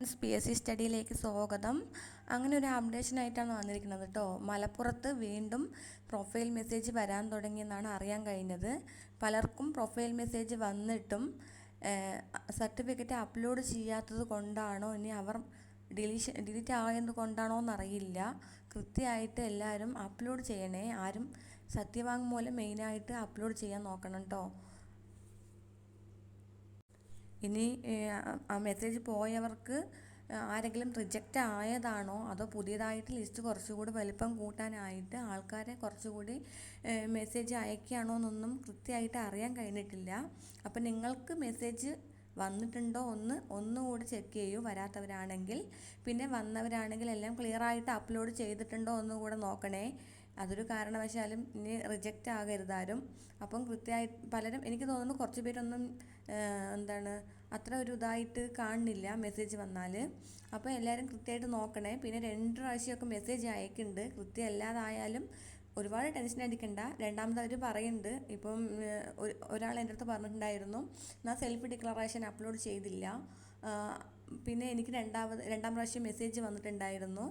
P S C സ്റ്റഡിയിലേക്ക് സ്വാഗതം. അങ്ങനെ ഒരു അപ്ഡേഷൻ ആയിട്ടാണ് വന്നിരിക്കുന്നത് കേട്ടോ മലപ്പുറത്ത് വീണ്ടും പ്രൊഫൈൽ മെസ്സേജ് വരാൻ തുടങ്ങിയെന്നാണ് അറിയാൻ കഴിഞ്ഞത്. പലർക്കും പ്രൊഫൈൽ മെസ്സേജ് വന്നിട്ടും സർട്ടിഫിക്കറ്റ് അപ്ലോഡ് ചെയ്യാത്തത് കൊണ്ടാണോ ഇനി അവർ ഡിലീഷൻ ഡിലീറ്റ് ആയത് കൊണ്ടാണോ എന്നറിയില്ല. കൃത്യമായിട്ട് എല്ലാവരും അപ്ലോഡ് ചെയ്യണേ. ആരും സത്യവാങ്മൂലം മെയിനായിട്ട് അപ്ലോഡ് ചെയ്യാൻ നോക്കണം കേട്ടോ ഇനി ആ മെസ്സേജ് പോയവർക്ക് ആരെങ്കിലും റിജക്റ്റ് ആയതാണോ അതോ പുതിയതായിട്ട് ലിസ്റ്റ് കുറച്ചുകൂടി വലിപ്പം കൂട്ടാനായിട്ട് ആൾക്കാരെ കുറച്ചുകൂടി മെസ്സേജ് അയക്കുകയാണോ എന്നൊന്നും കൃത്യമായിട്ട് അറിയാൻ കഴിഞ്ഞിട്ടില്ല. അപ്പം നിങ്ങൾക്ക് മെസ്സേജ് വന്നിട്ടുണ്ടോ ഒന്ന് ഒന്നുകൂടി ചെക്ക് ചെയ്യൂ വരാത്തവരാണെങ്കിൽ. പിന്നെ വന്നവരാണെങ്കിൽ എല്ലാം ക്ലിയർ ആയിട്ട് അപ്ലോഡ് ചെയ്തിട്ടുണ്ടോ ഒന്നുകൂടെ നോക്കണേ. അതൊരു കാരണവശാലും ഇനി റിജക്റ്റ് ആകരുതാരും അപ്പം കൃത്യമായി പലരും എനിക്ക് തോന്നുന്നു കുറച്ച് പേരൊന്നും എന്താണ് അത്ര ഒരു ഇതായിട്ട് കാണുന്നില്ല മെസ്സേജ് വന്നാൽ അപ്പോൾ എല്ലാവരും കൃത്യമായിട്ട് നോക്കണേ. പിന്നെ രണ്ട് പ്രാവശ്യമൊക്കെ മെസ്സേജ് അയക്കുന്നുണ്ട്. കൃത്യം അല്ലാതായാലും ഒരുപാട് ടെൻഷൻ അടിക്കണ്ട. രണ്ടാമത് അവർ പറയുന്നുണ്ട്. ഇപ്പം ഒരാൾ എന്റെ അടുത്ത് പറഞ്ഞിട്ടുണ്ടായിരുന്നു. ഞാൻ സെൽഫ് ഡിക്ലറേഷൻ അപ്ലോഡ് ചെയ്തില്ല. പിന്നെ എനിക്ക് രണ്ടാമത് രണ്ടാം പ്രാവശ്യം മെസ്സേജ് വന്നിട്ടുണ്ടായിരുന്നു.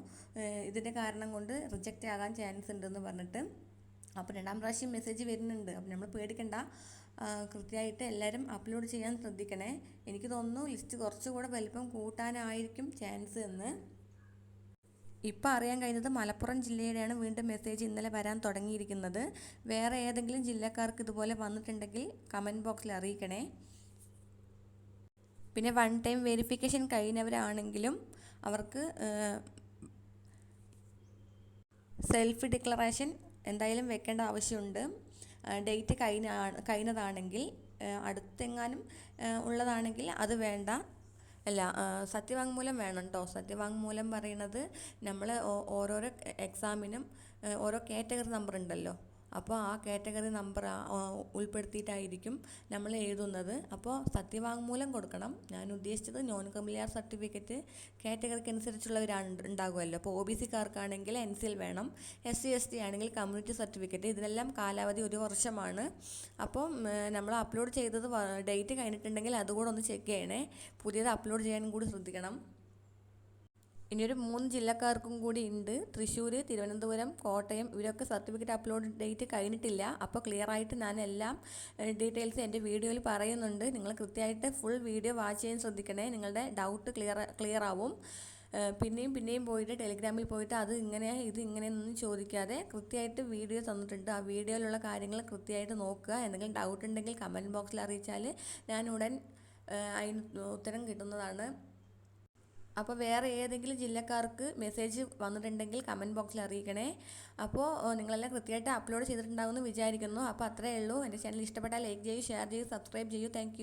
ഇതിന്റെ കാരണം കൊണ്ട് റിജക്റ്റ് ആകാൻ ചാൻസ് ഉണ്ടെന്ന് പറഞ്ഞിട്ട്. അപ്പോൾ രണ്ടാം പ്രാവശ്യം മെസ്സേജ് വരുന്നുണ്ട്. അപ്പോൾ നമ്മൾ പേടിക്കണ്ട. കൃത്യമായിട്ട് എല്ലാവരും അപ്ലോഡ് ചെയ്യാൻ ശ്രദ്ധിക്കണേ. എനിക്ക് തോന്നുന്നു ലിസ്റ്റ് കുറച്ചുകൂടെ വലിപ്പം കൂട്ടാനായിരിക്കും ചാൻസ് എന്ന്. ഇപ്പോൾ അറിയാൻ കഴിഞ്ഞത് മലപ്പുറം ജില്ലയുടെയാണ് വീണ്ടും മെസ്സേജ് ഇന്നലെ വരാൻ തുടങ്ങിയിരിക്കുന്നത്. വേറെ ഏതെങ്കിലും ജില്ലക്കാർക്ക് ഇതുപോലെ വന്നിട്ടുണ്ടെങ്കിൽ കമന്റ് ബോക്സിൽ അറിയിക്കണേ. പിന്നെ വൺ ടൈം വെരിഫിക്കേഷൻ കഴിഞ്ഞവരാണെങ്കിലും അവർക്ക് സെൽഫ് ഡിക്ലറേഷൻ എന്തായാലും വെക്കേണ്ട ആവശ്യമുണ്ട്. ഡേറ്റ് കഴിഞ്ഞ കഴിഞ്ഞതാണെങ്കിൽ അടുത്തെങ്ങാനും ഉള്ളതാണെങ്കിൽ അത് വേണ്ട. അല്ല സത്യവാങ്മൂലം വേണം കേട്ടോ സത്യവാങ്മൂലം പറയുന്നത് നമ്മൾ ഓരോരോ എക്സാമിനും ഓരോ കാറ്റഗറി നമ്പർ ഉണ്ടല്ലോ അപ്പോൾ ആ കാറ്റഗറി നമ്പർ ഉൾപ്പെടുത്തിയിട്ടായിരിക്കും നമ്മൾ എഴുതുന്നത്. അപ്പോൾ സത്യവാങ്മൂലം കൊടുക്കണം. ഞാൻ ഉദ്ദേശിച്ചത് നോൺ കമ്മിലിയർ സർട്ടിഫിക്കറ്റ് കാറ്റഗറിക്ക് അനുസരിച്ചുള്ളവരാണ് ഉണ്ടാകുമല്ലോ. അപ്പോൾ ഒ ബി സിക്കാർക്കാണെങ്കിൽ എൻ സിൽ വേണം എസ് സി എസ് ടി ആണെങ്കിൽ കമ്മ്യൂണിറ്റി സർട്ടിഫിക്കറ്റ്. ഇതിനെല്ലാം കാലാവധി ഒരു വർഷമാണ്. അപ്പം നമ്മൾ അപ്ലോഡ് ചെയ്തത് ഡേറ്റ് കഴിഞ്ഞിട്ടുണ്ടെങ്കിൽ അതുകൂടെ ഒന്ന് ചെക്ക് ചെയ്യണേ. പുതിയത് അപ്ലോഡ് ചെയ്യാനും കൂടി ശ്രദ്ധിക്കണം. ഇനിയൊരു മൂന്ന് ജില്ലക്കാർക്കും കൂടി ഉണ്ട്. തൃശ്ശൂർ തിരുവനന്തപുരം കോട്ടയം. ഇവരൊക്കെ സർട്ടിഫിക്കറ്റ് അപ്ലോഡ് ഡേറ്റ് കഴിഞ്ഞിട്ടില്ല. അപ്പോൾ ക്ലിയർ ആയിട്ട് ഞാൻ എല്ലാം ഡീറ്റെയിൽസ് എന്റെ വീഡിയോയിൽ പറയുന്നുണ്ട്. നിങ്ങൾ കൃത്യമായിട്ട് ഫുൾ വീഡിയോ വാച്ച് ചെയ്യാൻ ശ്രദ്ധിക്കണേ. നിങ്ങളുടെ ഡൗട്ട് ക്ലിയർ ക്ലിയർ ആവും. പിന്നെയും പിന്നെയും പോയിട്ട് ടെലിഗ്രാമിൽ പോയിട്ട് അത് ഇങ്ങനെ ഇത് ഇങ്ങനെയൊന്നും ചോദിക്കാതെ കൃത്യമായിട്ട് വീഡിയോ തന്നിട്ടുണ്ട്. ആ വീഡിയോയിലുള്ള കാര്യങ്ങൾ കൃത്യമായിട്ട് നോക്കുക. എന്തെങ്കിലും ഡൗട്ട് ഉണ്ടെങ്കിൽ കമന്റ് ബോക്സിൽ അറിയിച്ചാൽ ഞാൻ ഉടൻ അതിന് ഉത്തരം കിട്ടുന്നതാണ്. അപ്പോൾ വേറെ ഏതെങ്കിലും ജില്ലക്കാർക്ക് മെസ്സേജ് വന്നിട്ടുണ്ടെങ്കിൽ കമന്റ് ബോക്സിൽ അറിയിക്കണേ. അപ്പോൾ നിങ്ങളെല്ലാം കൃത്യമായിട്ട് അപ്ലോഡ് ചെയ്തിട്ടുണ്ടാകുമെന്ന് വിചാരിക്കുന്നു. അപ്പോൾ അത്രയേ ഉള്ളൂ. എന്റെ ചാനൽ ഇഷ്ടപ്പെട്ടാൽ ലൈക്ക് ചെയ്യൂ ഷെയർ ചെയ്യൂ സബ്സ്ക്രൈബ് ചെയ്യൂ. താങ്ക്